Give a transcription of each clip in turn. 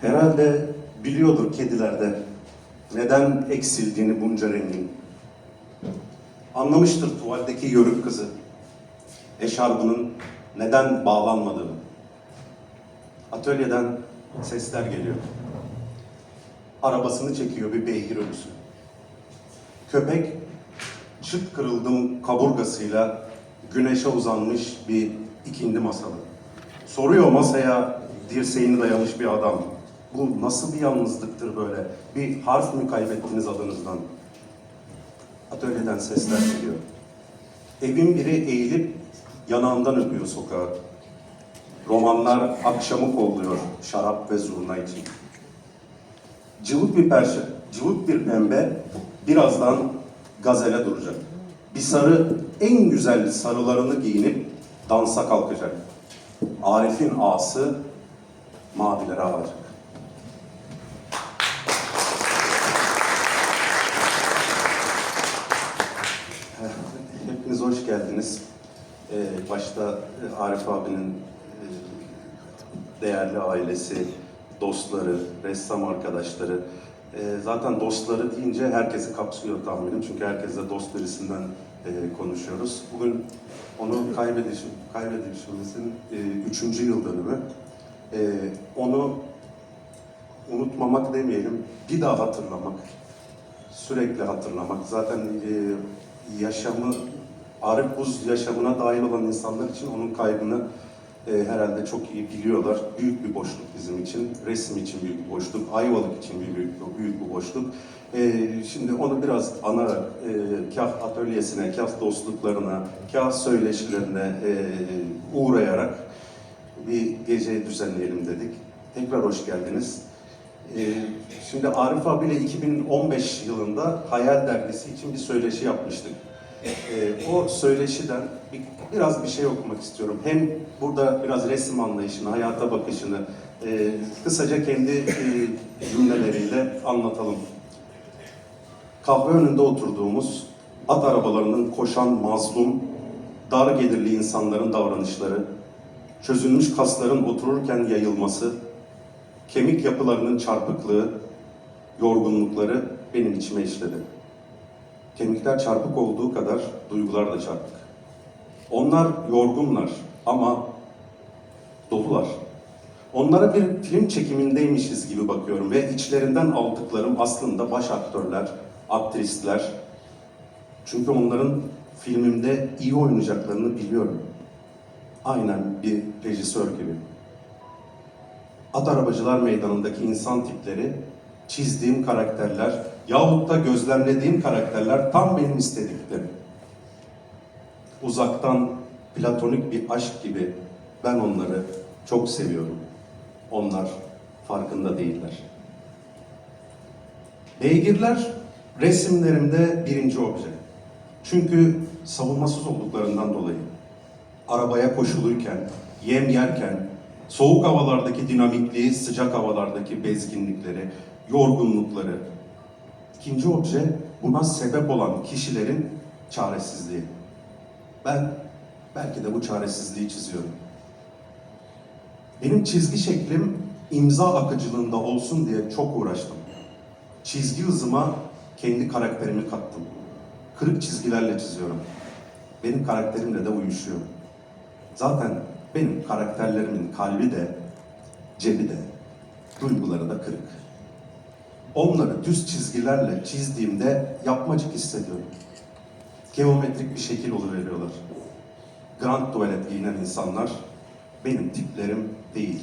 Herhalde biliyordur kedilerde neden eksildiğini bunca rengin. Anlamıştır tuvaldeki yörük kızı eşarbının neden bağlanmadığını. Atölyeden sesler geliyor. Arabasını çekiyor bir beygir ölüsü. Köpek çıt kırıldım kaburgasıyla güneşe uzanmış bir ikindi masalı. Soruyor masaya dirseğini dayamış bir adam. Bu nasıl bir yalnızlıktır böyle? Bir harf mi kaybettiniz adınızdan? Atölyeden sesler geliyor. Evin biri eğilip yanağından öpüyor sokağı. Romanlar akşamı kolluyor şarap ve zurna için. Cıvık bir perşe, cıvık bir pembe birazdan gazele duracak. Bir sarı en güzel sarılarını giyinip dansa kalkacak. Arif'in ağası mavilere alacak. Hepiniz hoş geldiniz. Ee, başta e, Arif abinin e, değerli ailesi, dostları, ressam arkadaşları. E, zaten dostları deyince herkesi kapsıyor tahminim. Çünkü herkesle dost birisinden e, konuşuyoruz. Bugün onu kaybedişim, kaybedişimizin e, üçüncü yıl dönümü. E, onu unutmamak demeyelim, bir daha hatırlamak, sürekli hatırlamak. Zaten e, yaşamı, Arif Buz yaşamına dahil olan insanlar için onun kaybını e, herhalde çok iyi biliyorlar. Büyük bir boşluk bizim için, resim için büyük bir boşluk, Ayvalık için bir büyük, büyük bir boşluk. E, şimdi onu biraz anarak, e, kah atölyesine, kah dostluklarına, kah söyleşilerine e, uğrayarak bir gece düzenleyelim dedik. Tekrar hoş geldiniz. Ee, Şimdi Arif abiyle 2015 yılında Hayal Dergisi için bir söyleşi yapmıştık. Ee, O söyleşiden bir- biraz bir şey okumak istiyorum. Hem burada biraz resim anlayışını, hayata bakışını e, kısaca kendi e, cümleleriyle anlatalım. Kahve önünde oturduğumuz at arabalarının koşan mazlum, dar gelirli insanların davranışları, çözülmüş kasların otururken yayılması, kemik yapılarının çarpıklığı, yorgunlukları benim içime işledi. Kemikler çarpık olduğu kadar duygular da çarpık. Onlar yorgunlar ama dolular. Onlara bir film çekimindeymişiz gibi bakıyorum ve içlerinden aldıklarım aslında baş aktörler, aktrisler. Çünkü onların filmimde iyi oynayacaklarını biliyorum. Aynen bir rejisör gibi. At Arabacılar Meydanı'ndaki insan tipleri, çizdiğim karakterler yahut da gözlemlediğim karakterler tam benim istediklerim. Uzaktan platonik bir aşk gibi ben onları çok seviyorum. Onlar farkında değiller. Beygirler resimlerimde birinci obje. Çünkü savunmasız olduklarından dolayı arabaya koşuluyken, yem yerken, soğuk havalardaki dinamikliği, sıcak havalardaki bezginlikleri, yorgunlukları. İkinci obje buna sebep olan kişilerin çaresizliği. Ben belki de bu çaresizliği çiziyorum. Benim çizgi şeklim imza akıcılığında olsun diye çok uğraştım. Çizgi hızıma kendi karakterimi kattım. Kırık çizgilerle çiziyorum. Benim karakterimle de uyuşuyor. Zaten benim karakterlerimin kalbi de, cebi de, duyguları da kırık. Onları düz çizgilerle çizdiğimde yapmacık hissediyorum. Geometrik bir şekil oluveriyorlar. Grand tuvalet giyinen insanlar benim tiplerim değil.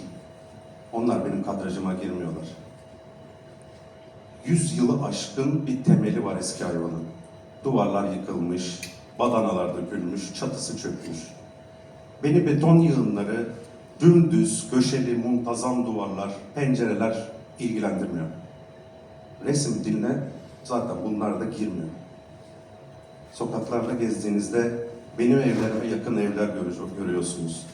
Onlar benim kadrajıma girmiyorlar. Yüz yılı aşkın bir temeli var eski hayvanın. Duvarlar yıkılmış, badanalar dökülmüş, çatısı çökmüş. Beni beton yığınları, dümdüz, köşeli, muntazam duvarlar, pencereler ilgilendirmiyor. Resim diline zaten bunlar da girmiyor. Sokaklarda gezdiğinizde benim evlerime yakın evler görüyor- görüyorsunuz.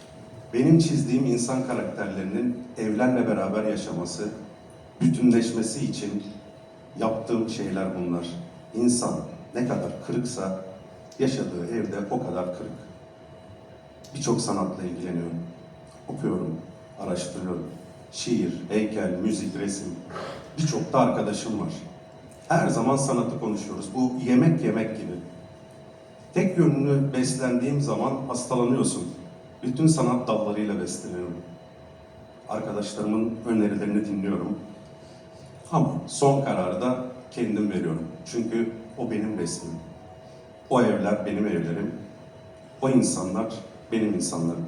Benim çizdiğim insan karakterlerinin evlerle beraber yaşaması, bütünleşmesi için yaptığım şeyler bunlar. İnsan ne kadar kırıksa yaşadığı evde o kadar kırık. Birçok sanatla ilgileniyorum. Okuyorum, araştırıyorum. Şiir, heykel, müzik, resim. Birçok da arkadaşım var. Her zaman sanatı konuşuyoruz. Bu yemek yemek gibi. Tek yönlü beslendiğim zaman hastalanıyorsun. Bütün sanat dallarıyla besleniyorum. Arkadaşlarımın önerilerini dinliyorum. Ama son kararı da kendim veriyorum. Çünkü o benim resmim. O evler benim evlerim. O insanlar benim insanlarım.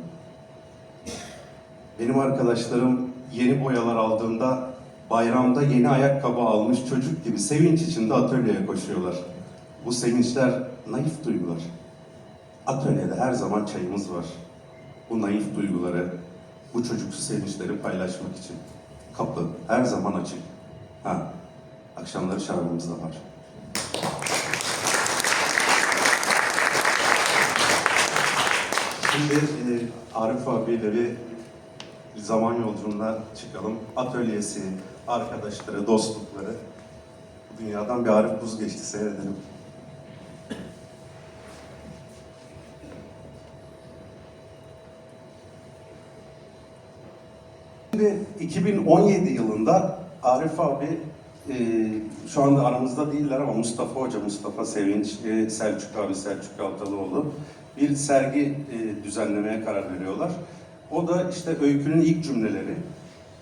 Benim arkadaşlarım yeni boyalar aldığında bayramda yeni ayakkabı almış çocuk gibi sevinç içinde atölyeye koşuyorlar. Bu sevinçler naif duygular. Atölyede her zaman çayımız var. Bu naif duyguları, bu çocuksu sevinçleri paylaşmak için. Kapı her zaman açık. Ha, akşamları şarabımız da var. Şimdi e, Arif abiyle bir zaman yolculuğuna çıkalım. Atölyesi, arkadaşları, dostlukları. Bu dünyadan bir Arif Buz geçti seyredelim. Şimdi 2017 yılında Arif abi e, şu anda aramızda değiller ama Mustafa Hoca, Mustafa Sevinç, e, Selçuk abi, Selçuk Altalıoğlu bir sergi e, düzenlemeye karar veriyorlar. O da işte öykünün ilk cümleleri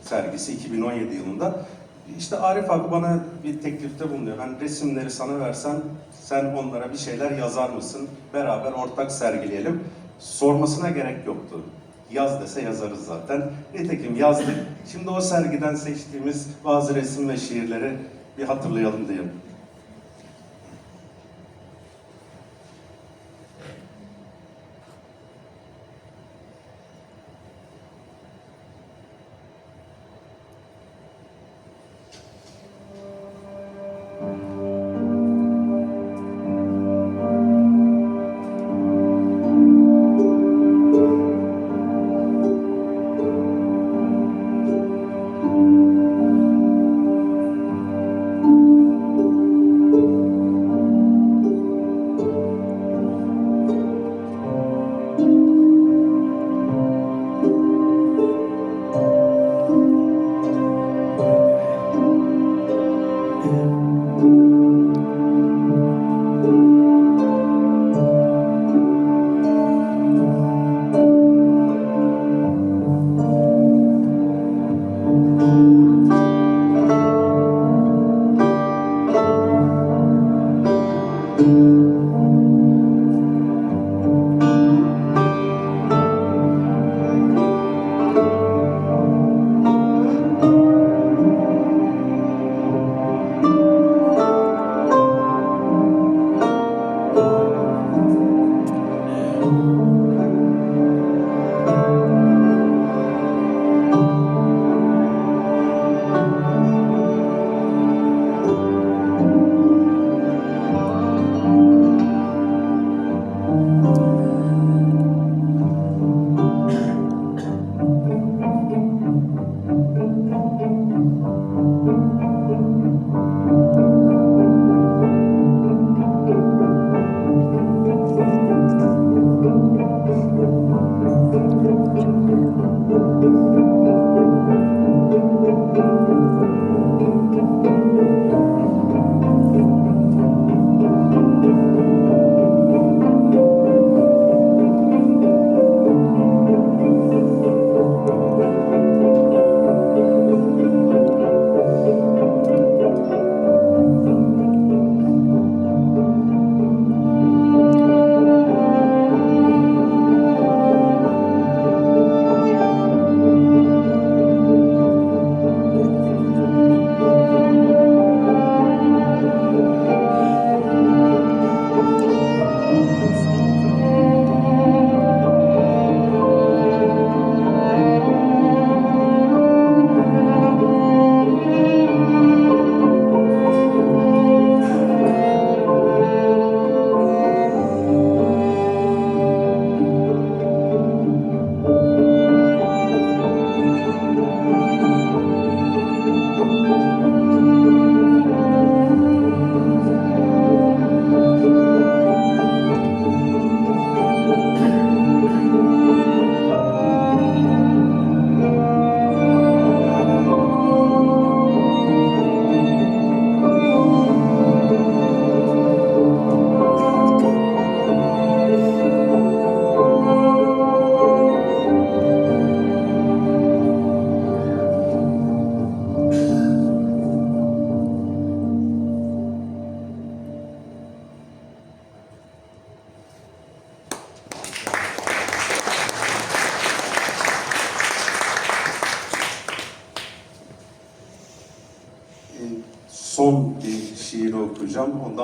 sergisi 2017 yılında. İşte Arif abi bana bir teklifte bulunuyor. Ben resimleri sana versem sen onlara bir şeyler yazar mısın? Beraber ortak sergileyelim. Sormasına gerek yoktu. Yaz dese yazarız zaten. Nitekim yazdık. Şimdi o sergiden seçtiğimiz bazı resim ve şiirleri bir hatırlayalım diyelim.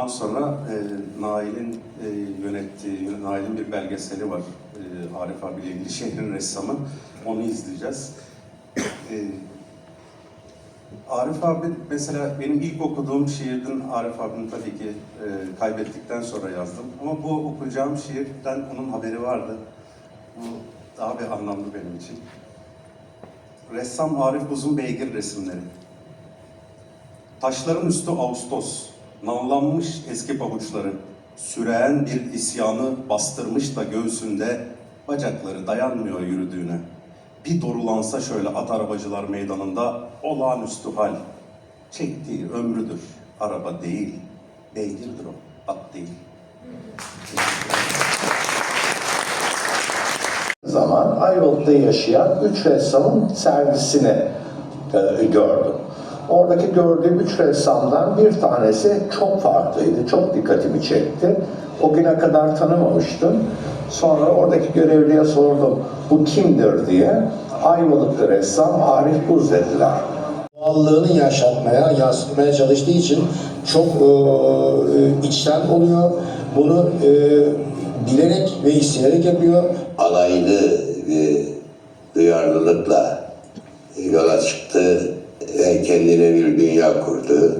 Sonra e, Nail'in e, yönettiği, Nail'in bir belgeseli var. E, Arif abiyle ilgili şehrin ressamı. Onu izleyeceğiz. E, Arif abi mesela benim ilk okuduğum şiirden Arif abinin tabii ki e, kaybettikten sonra yazdım. Ama bu okuyacağım şiirden onun haberi vardı. Bu daha bir anlamlı benim için. Ressam Arif Uzun Beygir resimleri. Taşların üstü Ağustos, nallanmış eski pabuçları, süreyen bir isyanı bastırmış da göğsünde bacakları dayanmıyor yürüdüğüne. Bir dorulansa şöyle at arabacılar meydanında olağanüstü hal. Çektiği ömrüdür, araba değil, beygirdir o, at değil. zaman Ayvalık'ta yaşayan üç ressamın sergisini e, gördüm. Oradaki gördüğüm üç ressamdan bir tanesi çok farklıydı, çok dikkatimi çekti. O güne kadar tanımamıştım. Sonra oradaki görevliye sordum, bu kimdir diye. Ayvalıklı ressam Arif Buz dediler. Doğallığını yaşatmaya, yansıtmaya çalıştığı için çok e, içten oluyor. Bunu e, bilerek ve isteyerek yapıyor. alaylı bir duyarlılıkla yola çıktı kendine bir dünya kurdu.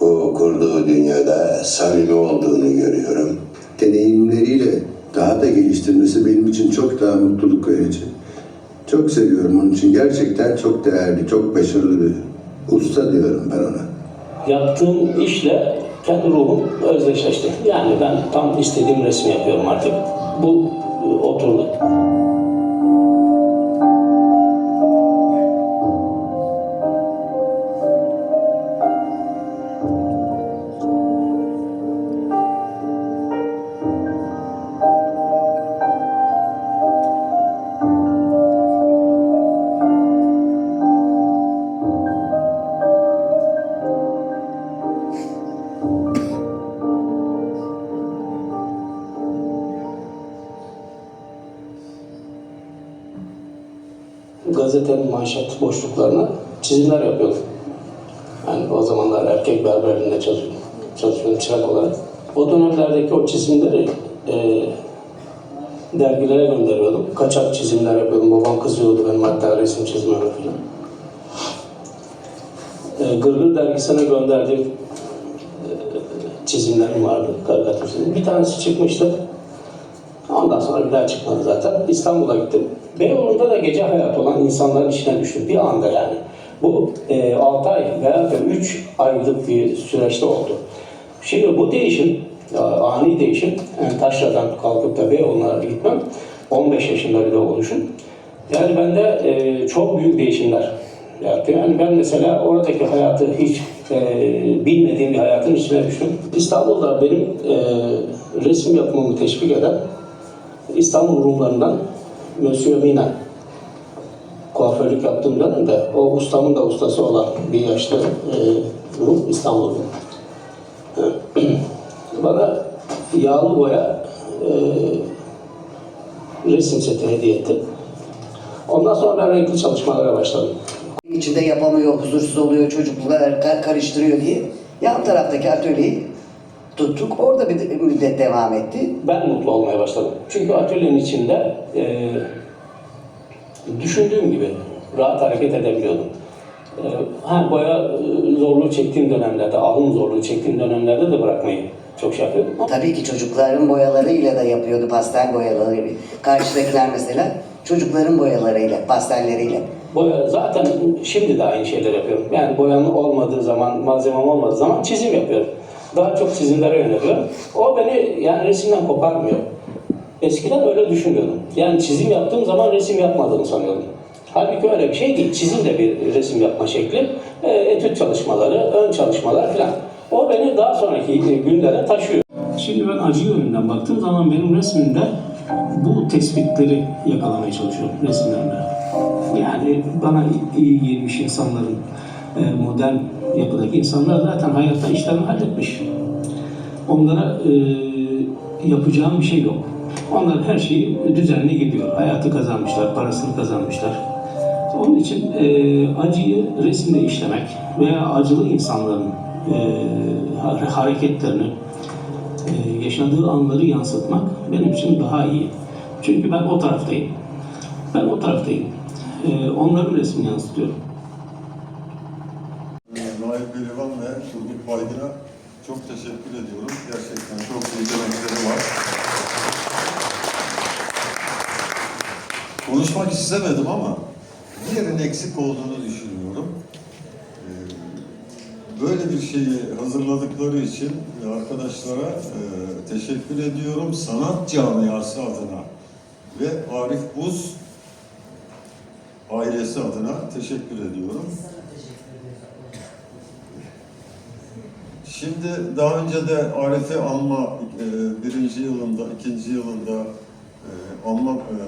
Bu kurduğu dünyada samimi olduğunu görüyorum. deneyimleriyle daha da geliştirmesi benim için çok daha mutluluk verici. Çok seviyorum onun için. Gerçekten çok değerli, çok başarılı bir usta diyorum ben ona. yaptığım işle kendi ruhum özdeşleşti. Yani ben tam istediğim resmi yapıyorum artık. Bu e, oturdu. Gazetenin manşet boşluklarına çizimler yapıyordum. Yani o zamanlar erkek berberliğinde çalışıyordum, çalışıyordum çırak olarak. O dönemlerdeki o çizimleri e, dergilere gönderiyordum. Kaçak çizimler yapıyordum. Babam kızıyordu benim hatta resim çizmeme falan. E, Gırgır dergisine gönderdiğim e, çizimlerim vardı, karikatür. Bir tanesi çıkmıştı. Ondan sonra bir daha çıkmadı zaten. İstanbul'a gittim. Beyoğlu'nda da gece hayatı olan insanların içine düştüm. Bir anda yani. Bu e, 6 ay veya da 3 aylık bir süreçte oldu. Şimdi bu değişim, e, ani değişim, yani Taşra'dan kalkıp da Beyoğlu'na gitmem, 15 yaşında bir de oluşum. Yani bende e, çok büyük değişimler yarattı. Yani ben mesela oradaki hayatı hiç e, bilmediğim bir hayatın içine düştüm. İstanbul'da benim e, resim yapmamı teşvik eden İstanbul Rumlarından Monsieur Mina kuaförlük yaptığım dönemde o ustamın da ustası olan bir yaşlı e, Rum İstanbul Rum. Bana yağlı boya e, resim seti hediye etti. Ondan sonra ben renkli çalışmalara başladım. içinde yapamıyor, huzursuz oluyor, çocuklar ka- karıştırıyor diye yan taraftaki atölyeyi tuttuk. Orada bir de- müddet devam etti. ben mutlu olmaya başladım. Çünkü atölyenin içinde e, düşündüğüm gibi rahat hareket edebiliyordum. E, ha boya e, zorluğu çektiğim dönemlerde, alım zorluğu çektiğim dönemlerde de bırakmayı çok şey yapıyordum. Tabii ki çocukların boyalarıyla da yapıyordu, pastel boyaları. Karşıdakiler mesela çocukların boyalarıyla, pastelleriyle. boya zaten şimdi de aynı şeyler yapıyorum. Yani boyanın olmadığı zaman, malzemem olmadığı zaman çizim yapıyorum. Daha çok çizimlere yöneliyorum. O beni yani resimden koparmıyor. Eskiden öyle düşünüyordum. Yani çizim yaptığım zaman resim yapmadığımı sanıyordum. Halbuki öyle bir şey değil. Çizim de bir resim yapma şekli. E, etüt çalışmaları, ön çalışmalar falan. O beni daha sonraki günlere taşıyor. Şimdi ben acı yönünden baktığım zaman benim resmimde bu tespitleri yakalamaya çalışıyorum resimlerimde. Yani bana iyi gelmiş insanların, e, modern yapıdaki insanlar zaten hayatta işlerini halletmiş. Onlara e, yapacağım bir şey yok. Onlar her şeyi düzenli gidiyor. Hayatı kazanmışlar, parasını kazanmışlar. Onun için e, acıyı resimde işlemek veya acılı insanların e, hare- hareketlerini, e, yaşadığı anları yansıtmak benim için daha iyi. Çünkü ben o taraftayım. Ben o taraftayım. E, onların resmini yansıtıyorum. Çok teşekkür ediyorum. Gerçekten çok iyi yemekleri var. Konuşmak istemedim ama bir yerin eksik olduğunu düşünüyorum. Ee, Böyle bir şeyi hazırladıkları için arkadaşlara e, teşekkür ediyorum. Sanat camiası adına ve Arif Buz ailesi adına teşekkür ediyorum. Şimdi daha önce de Arif'i anma e, birinci yılında, ikinci yılında e, anma e,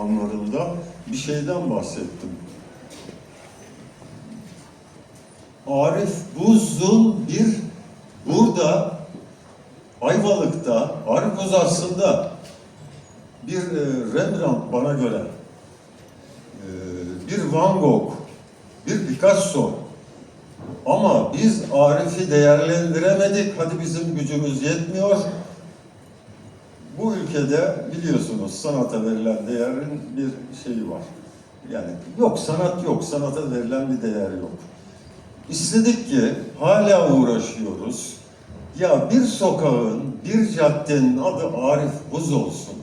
anlarında bir şeyden bahsettim. Arif Buz'un bir burada Ayvalık'ta, Arif Buz aslında bir e, Rembrandt bana göre, e, bir Van Gogh, bir Picasso, ama biz Arif'i değerlendiremedik. Hadi bizim gücümüz yetmiyor. Bu ülkede biliyorsunuz sanata verilen değerin bir şeyi var. Yani yok sanat yok, sanata verilen bir değer yok. İstedik ki hala uğraşıyoruz. Ya bir sokağın, bir caddenin adı Arif Buz olsun.